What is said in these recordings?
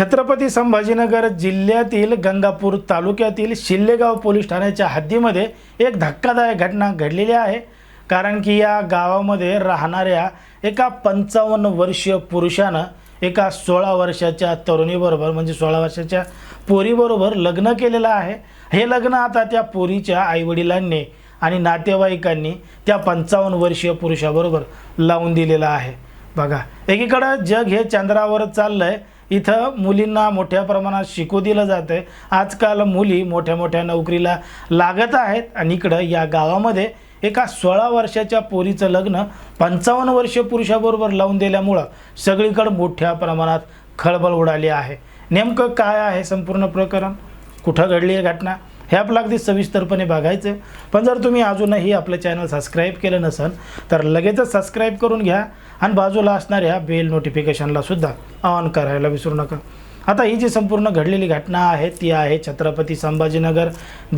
छत्रपती संभाजीनगर जिल्ह्यातील गंगापूर तालुक्यातील शिल्लेगाव पोलीस ठाण्याच्या हद्दीमध्ये एक धक्कादायक घटना घडलेली आहे. कारण की या गावामध्ये राहणाऱ्या एका पंचावन्न वर्षीय पुरुषानं एका सोळा वर्षाच्या तरुणीबरोबर म्हणजे सोळा वर्षाच्या पोरीबरोबर लग्न केलेलं आहे. हे लग्न आता त्या पोरीच्या आईवडिलांनी आणि नातेवाईकांनी त्या पंचावन्न वर्षीय पुरुषाबरोबर लावून दिलेलं आहे. बघा एकीकडं जग हे चंद्रावर चाललं आहे इथं मुलींना मोठ्या प्रमाणात शिकू दिलं जातं आहे आजकाल मुली मोठ्या मोठ्या नोकरीला लागत आहेत आणि इकडं या गावामध्ये एका सोळा वर्षाच्या पोरीचं लग्न पंचावन्न वर्ष पुरुषाबरोबर लावून दिल्यामुळं सगळीकडं मोठ्या प्रमाणात खळबळ उडाली आहे. नेमकं काय आहे संपूर्ण प्रकरण? कुठं घडली आहे घटना? हे आपलं अगदी सविस्तरपणे बघायचं. पण जर तुम्ही अजूनही आपलं चॅनल सबस्क्राईब केलं नसेल तर लगेचच सबस्क्राईब करून घ्या आणि बाजूला असणाऱ्या बेल नोटिफिकेशनला सुद्धा ऑन करायला विसरू नका. आता ही जी संपूर्ण घडलेली घटना आहे ती आहे छत्रपती संभाजीनगर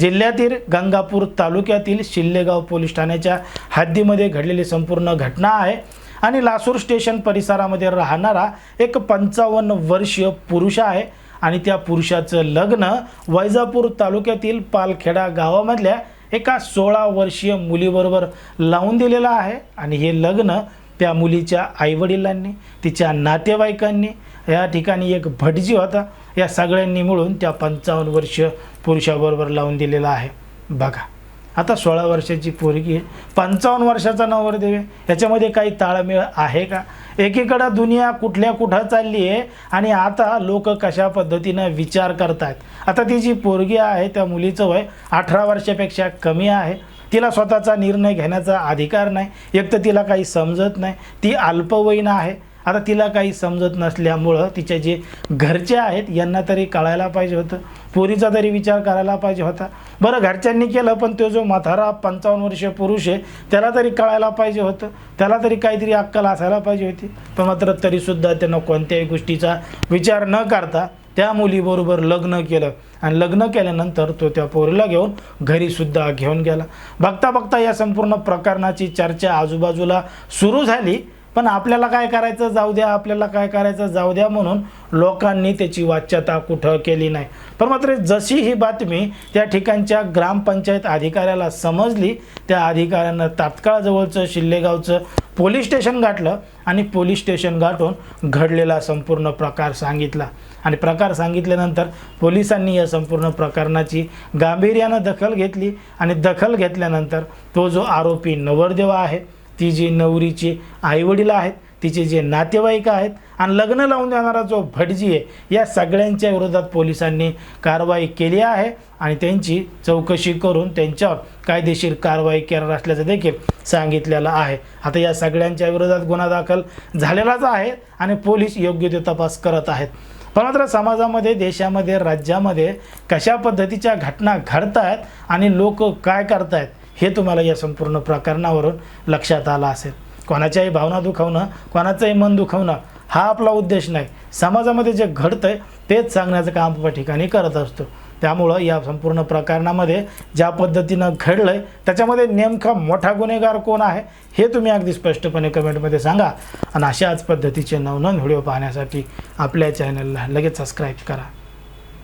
जिल्ह्यातील गंगापूर तालुक्यातील शिल्लेगाव पोलीस ठाण्याच्या हद्दीमध्ये घडलेली संपूर्ण घटना आहे. आणि लासूर स्टेशन परिसरामध्ये राहणारा एक पंचावन्न वर्षीय पुरुष आहे. आणि त्या पुरुषाचं लग्न वैजापूर तालुक्यातील पालखेडा गावामधल्या एका सोळा वर्षीय मुलीबरोबर लावून दिलेलं आहे. आणि हे लग्न त्या मुलीच्या आईवडिलांनी तिच्या नातेवाईकांनी या ठिकाणी एक भटजी होता या सगळ्यांनी मिळून त्या पंचावन्न वर्षीय पुरुषाबरोबर लावून दिलेला आहे. बघा. आता सोळा वर्षाची पोरगी आहे. पंचावन्न वर्षाचा नवरदेव आहे. याच्यामध्ये काही ताळमेळ आहे का? एकीकडं दुनिया कुठल्या कुठं चालली आहे आणि आता लोक कशा पद्धतीनं विचार करतायत? आता ती जी पोरगी आहे त्या मुलीचं वय अठरा वर्षापेक्षा कमी आहे. तिला स्वतःचा निर्णय घेण्याचा अधिकार नाही. एक तर तिला काही समजत नाही. ती अल्पवयीन आहे. आता तिला काही समजत नसल्यामुळं तिचे जे घरचे आहेत यांना तरी कळायला पाहिजे होतं. पोरीचा तरी विचार करायला पाहिजे होता. बरं घरच्यांनी केलं पण तो जो म्हातारा पंचावन्न वर्षीय पुरुष आहे त्याला तरी कळायला पाहिजे होतं. त्याला तरी काहीतरी अक्कल असायला पाहिजे होती. पण मात्र तरीसुद्धा त्यांना कोणत्याही गोष्टीचा विचार न करता त्या मुलीबरोबर लग्न केलं. आणि लग्न केल्यानंतर तो त्या पोरीला घेऊन घरीसुद्धा घेऊन गेला. बघता बघता या संपूर्ण प्रकरणाची चर्चा आजूबाजूला सुरू झाली. पण आपल्याला काय करायचं? जाऊ द्या आपल्याला काय करायचं? जाऊ द्या म्हणून लोकांनी त्याची वाच्यता कुठं केली नाही. पण मात्र जशी ही बातमी त्या ठिकाणच्या ग्रामपंचायत अधिकाऱ्याला समजली त्या अधिकाऱ्यानं तात्काळ जवळचं शिल्लेगावचं पोलीस स्टेशन गाठलं आणि पोलीस स्टेशन गाठून घडलेला संपूर्ण प्रकार सांगितला. आणि प्रकार सांगितल्यानंतर पोलिसांनी या संपूर्ण प्रकरणाची गांभीर्यानं दखल घेतली आणि दखल घेतल्यानंतर तो जो आरोपी नवरदेव आहे ती जी नवरीची आईवडील आहेत तिचे जे नातेवाईक आहेत आणि लग्न लावून देणारा जो भटजी आहे या सगळ्यांच्या विरोधात पोलिसांनी कारवाई केली आहे आणि त्यांची चौकशी करून त्यांच्यावर कायदेशीर कारवाई करणार असल्याचं देखील सांगितलेलं आहे. आता या सगळ्यांच्या विरोधात गुन्हा दाखल झालेलाच आहे आणि पोलीस योग्य ते तपास करत आहेत. पण मात्र समाजामध्ये देशामध्ये राज्यामध्ये कशा पद्धतीच्या घटना घडत आहेत आणि लोक काय करतायत हे तुम्हाला या संपूर्ण प्रकरणावरून लक्षात आलं असेल. कोणाच्याही भावना दुखावणं कोणाचंही मन दुखावणं हा आपला उद्देश नाही. समाजामध्ये जे घडतं आहे तेच सांगण्याचं काम आपण ठिकाणी करत असतो. त्यामुळं या संपूर्ण प्रकरणामध्ये ज्या पद्धतीनं घडलं आहे त्याच्यामध्ये नेमका मोठा गुन्हेगार कोण आहे हे तुम्ही अगदी स्पष्टपणे कमेंटमध्ये सांगा. आणि अशाच पद्धतीचे नवनवीन व्हिडिओ पाहण्यासाठी आपल्या चॅनलला लगेच सबस्क्राईब करा.